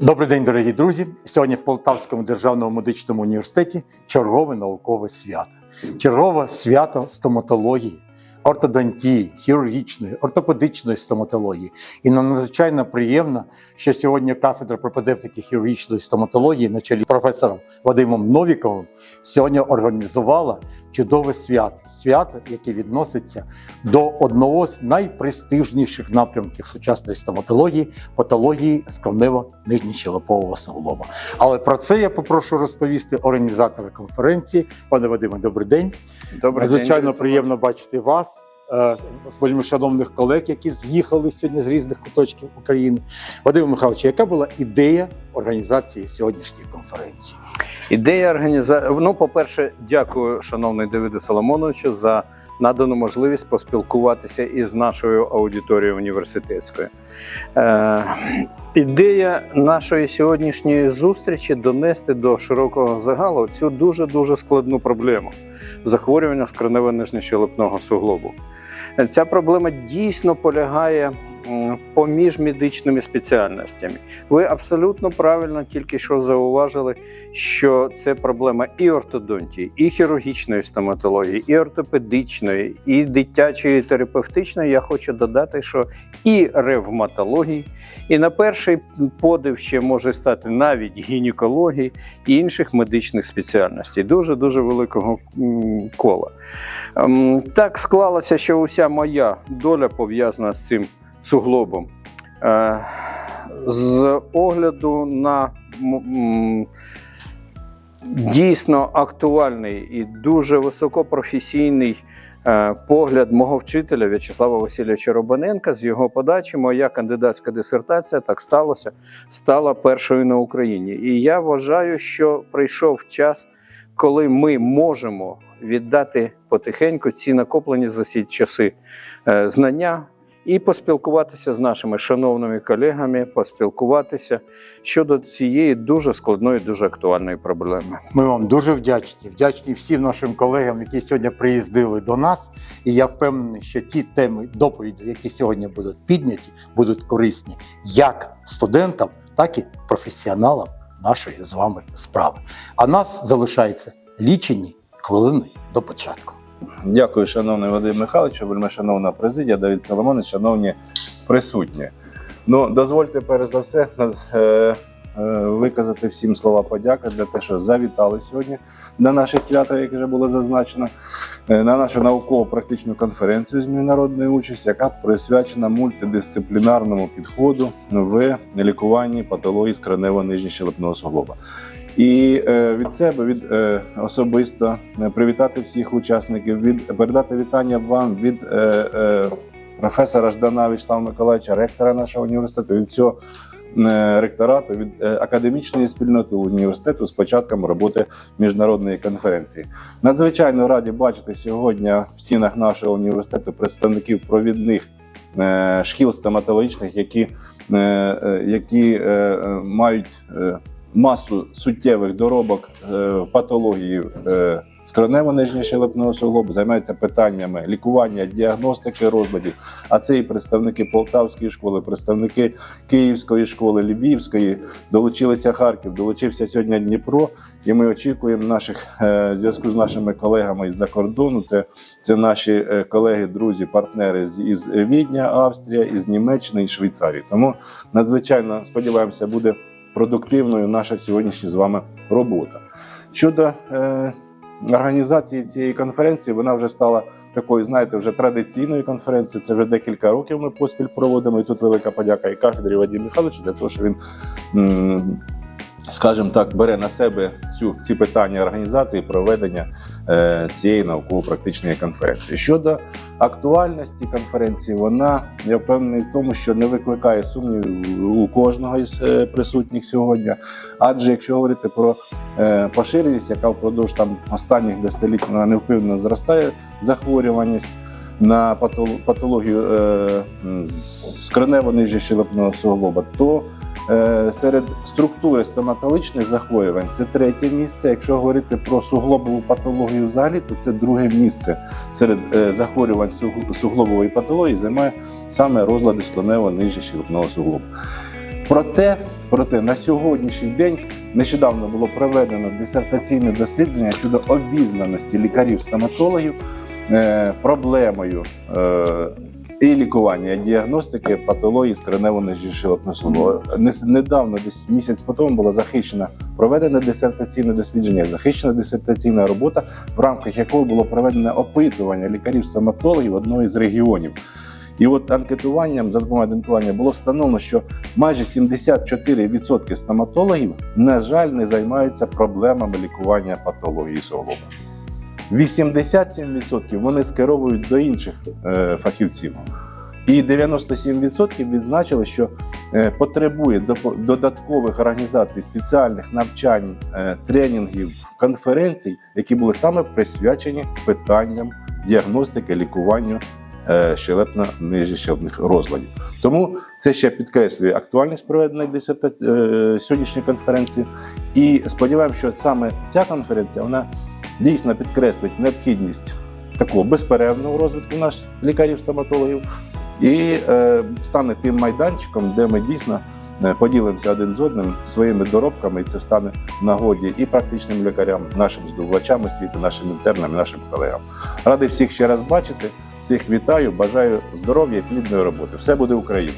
Добрий день, дорогі друзі. Сьогодні в Полтавському державному медичному університеті чергове наукове свято. Чергове свято стоматології, ортодонтії, хірургічної, ортопедичної стоматології. І нам надзвичайно приємно, що сьогодні кафедра пропедевтики хірургічної стоматології на чолі з професором Вадимом Новіковим сьогодні організувала чудове свято. Свято, яке відноситься до одного з найпрестижніших напрямків сучасної стоматології патології скронево нижньощелепового суглоба. Але про це я попрошу розповісти організатора конференції. Пане Вадиме, добрий день. Добрий Надзвичайно день, приємно бачити вас, е, вельми шановних колег, які з'їхали сьогодні з різних куточків України. Вадим Михайлович, яка була ідея організації сьогоднішньої конференції? Ідея організації. Ну, по-перше, дякую, шановний Давиде Соломоновичу, за надану можливість поспілкуватися із нашою аудиторією університетською. Е, ідея нашої сьогоднішньої зустрічі донести до широкого загалу цю дуже дуже складну проблему захворювання скронево нижньощелепного суглобу. Ця проблема дійсно полягає поміж медичними спеціальностями. Ви абсолютно правильно тільки що зауважили, що це проблема і ортодонтії, і хірургічної стоматології, і ортопедичної, і дитячої, і терапевтичної. Я хочу додати, що і ревматології, і на перший подив ще може стати навіть гінекології і інших медичних спеціальностей. Дуже дуже великого кола. Ем, Так склалося, що уся моя доля пов'язана з цим суглобом. Е, З огляду на дійсно актуальний і дуже високопрофесійний е, погляд мого вчителя В'ячеслава Васильовича Робаненка, з його подачі, моя кандидатська дисертація так сталося, стала першою на Україні. І я вважаю, що прийшов час, коли ми можемо віддати потихеньку ці накоплені за ці часи е, знання. І поспілкуватися з нашими шановними колегами, поспілкуватися щодо цієї дуже складної, дуже актуальної проблеми. Ми вам дуже вдячні. Вдячні всім нашим колегам, які сьогодні приїздили до нас. І я впевнений, що ті теми доповіді, які сьогодні будуть підняті, будуть корисні як студентам, так і професіоналам нашої з вами справи. А нас залишається лічені хвилини до початку. Дякую, шановний Вадим Михайлович, вельми шановна президія, Давид Соломонович, шановні присутні. Ну, дозвольте перш за все е, е, виказати всім слова подяки для те, що завітали сьогодні на наше свято, як вже було зазначено, е, на нашу науково-практичну конференцію з міжнародної участі, яка присвячена мультидисциплінарному підходу в лікуванні патології скронево нижньощелепного суглоба. І е, від себе, від е, особисто е, привітати всіх учасників, від передати вітання вам від професора Ждана Вячеслава Миколаївича, ректора нашого університету, від цього ректорату, від академічної спільноти університету з початком роботи міжнародної конференції. Надзвичайно раді бачити сьогодні в стінах нашого університету представників провідних шкіл стоматологічних, які, які мають. Масу суттєвих доробок е, патології е, скронево нижньощелепного суглобу, займаються питаннями лікування, діагностики розладів. А це і представники Полтавської школи, представники Київської школи, Львівської, долучилися Харків, долучився сьогодні Дніпро. І ми очікуємо наших е, зв'язку з нашими колегами із-за кордону. Це, це наші колеги, друзі, партнери з із Відня, Австрія, із Німеччини і Швейцарії. Тому надзвичайно сподіваємося, буде продуктивною наша сьогоднішня з вами робота. Щодо е, організації цієї конференції, вона вже стала такою, знаєте, вже традиційною конференцією. Це вже декілька років ми поспіль проводимо. І тут велика подяка і кафедрі Вадиму Михайловичу для того, що він. м, Скажімо так, бере на себе цю ці питання організації проведення е, цієї науково-практичної конференції. Щодо актуальності конференції, вона я впевнений в тому, що не викликає сумнівів у кожного із е, присутніх сьогодні. Адже якщо говорити про е, поширеність, яка впродовж там останніх десятиліть вона невпинно зростає захворюваність на патол- патологію е, скронево нижньощелепного суглоба, то серед структури стоматологічних захворювань це третє місце. Якщо говорити про суглобову патологію взагалі, то це друге місце серед е, захворювань суглобової патології займає саме розлади скронево нижче щелепного суглобу. Проте, проте на сьогоднішній день нещодавно було проведено дисертаційне дослідження щодо обізнаності лікарів-стоматологів е, проблемою е, і лікування, і діагностики патології скронево-нижньої щелепно Недавно, десь місяць по тому, було захищено проведене дисертаційне дослідження, захищена дисертаційна робота, в рамках якого було проведено опитування лікарів-стоматологів одного з регіонів. І от анкетуванням за допомогою анкетування було встановлено, що майже 74% стоматологів, на жаль, не займаються проблемами лікування патології суглоба. 87% вони скеровують до інших е, фахівців. І 97% відзначили, що е, потребує додаткових організацій, спеціальних навчань, е, тренінгів, конференцій, які були саме присвячені питанням діагностики, лікуванню е, щелепно-нижньощелепних розладів. Тому це ще підкреслює актуальність проведеної сьогоднішньої конференції. І сподіваємося, що саме ця конференція вона дійсно підкреслить необхідність такого безперервного розвитку наших лікарів-стоматологів і е, стане тим майданчиком, де ми дійсно е, поділимося один з одним своїми доробками, і це стане нагоді і практичним лікарям, нашим здобувачам освіти, нашим інтернам, нашим колегам. Радий всіх ще раз бачити. Всіх вітаю, бажаю здоров'я і плідної роботи. Все буде Україна!